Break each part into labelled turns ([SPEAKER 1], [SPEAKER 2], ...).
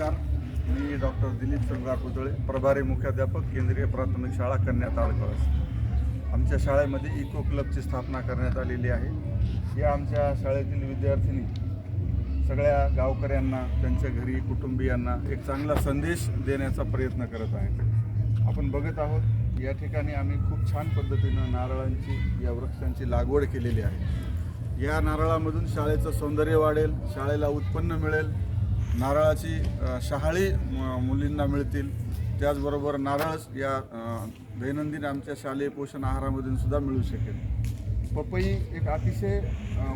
[SPEAKER 1] नमस्कार. मी डॉक्टर दिलीप संग्रा पुतळे प्रभारी मुख्याध्यापक केंद्रीय प्राथमिक शाळा कन्या ताळकळस आमच्या शाळेमध्ये इको क्लबची स्थापना करण्यात आलेली आहे. या आमच्या शाळेतील विद्यार्थिनी सगळ्या गावकऱ्यांना त्यांच्या घरी कुटुंबियांना एक चांगला संदेश देण्याचा प्रयत्न करत आहेत. आपण बघत आहोत या ठिकाणी आम्ही खूप छान पद्धतीनं नारळांची या वृक्षांची लागवड केलेली आहे. या नारळामधून शाळेचं सौंदर्य वाढेल शाळेला उत्पन्न मिळेल नारळाची शहाळी मुलींना मिळतील. त्याचबरोबर नारळ या दैनंदिन आमच्या शालेय पोषण आहारामधून सुद्धा मिळू शकेल. पपई एक अतिशय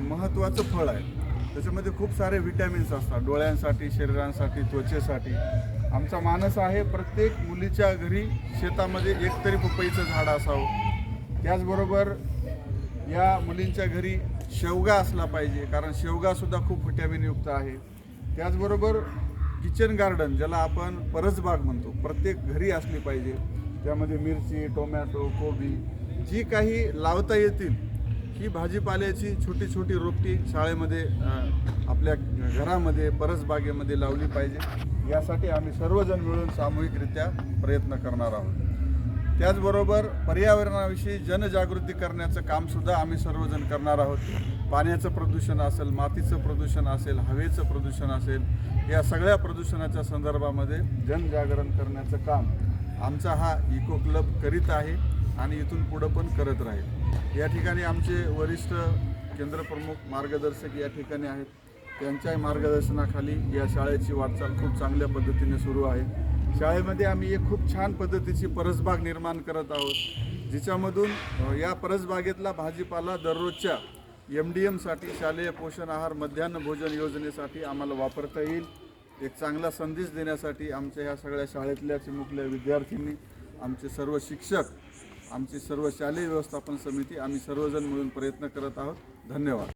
[SPEAKER 1] महत्त्वाचं फळ आहे. त्याच्यामध्ये खूप सारे विटॅमिन्स असतात. डोळ्यांसाठी शरीरांसाठी त्वचेसाठी. आमचा मानस आहे प्रत्येक मुलीच्या घरी शेतामध्ये एकतरी पपईचं झाड असावं. त्याचबरोबर या मुलींच्या घरी शेवगा असला पाहिजे कारण शेवगासुद्धा खूप व्हिटॅमिनयुक्त आहे. त्याचबरोबर किचन गार्डन ज्याला आपण परसबाग म्हणतो. प्रत्येक घरी असली पाहिजे. त्यामध्ये मिरची टोमॅटो कोबी जी काही लावता येतील ही भाजीपाल्याची छोटी छोटी रोपटी शाळेमध्ये आपल्या घरामध्ये परसबागेमध्ये लावली पाहिजे. यासाठी आम्ही सर्वजण मिळून सामूहिकरित्या प्रयत्न करणार आहोत. त्याचबरोबर पर्यावरणाविषयी जनजागृती करण्याचं कामसुद्धा आम्ही सर्वजण करणार आहोत. पाण्याचं प्रदूषण असेल मातीचं प्रदूषण असेल हवेचं प्रदूषण असेल या सगळ्या प्रदूषणाच्या संदर्भामध्ये जनजागरण करण्याचं काम आमचा हा इको क्लब करीत आहे आणि इथून पुढं पण करत राहील. या ठिकाणी आमचे वरिष्ठ केंद्रप्रमुख मार्गदर्शक या ठिकाणी आहेत. त्यांच्याही मार्गदर्शनाखाली या शाळेची वाटचाल खूप चांगल्या पद्धतीने सुरू आहे. शाळेमध्ये आम्ही एक खूप छान पद्धतीची परसबाग निर्माण करत आहोत जिच्यामधून या परसबागेतला भाजीपाला दररोजच्या एम डी एमसाठी शालेय पोषण आहार मध्यान्ह भोजन योजनेसाठी आम्हाला वापरता येईल. एक चांगला संदेश देण्यासाठी आमच्या ह्या सगळ्या शाळेतल्या चिमुकल्या विद्यार्थ्यांनी आमचे सर्व शिक्षक आमची सर्व शालेय व्यवस्थापन समिती आम्ही सर्वजण मिळून प्रयत्न करत आहोत. धन्यवाद.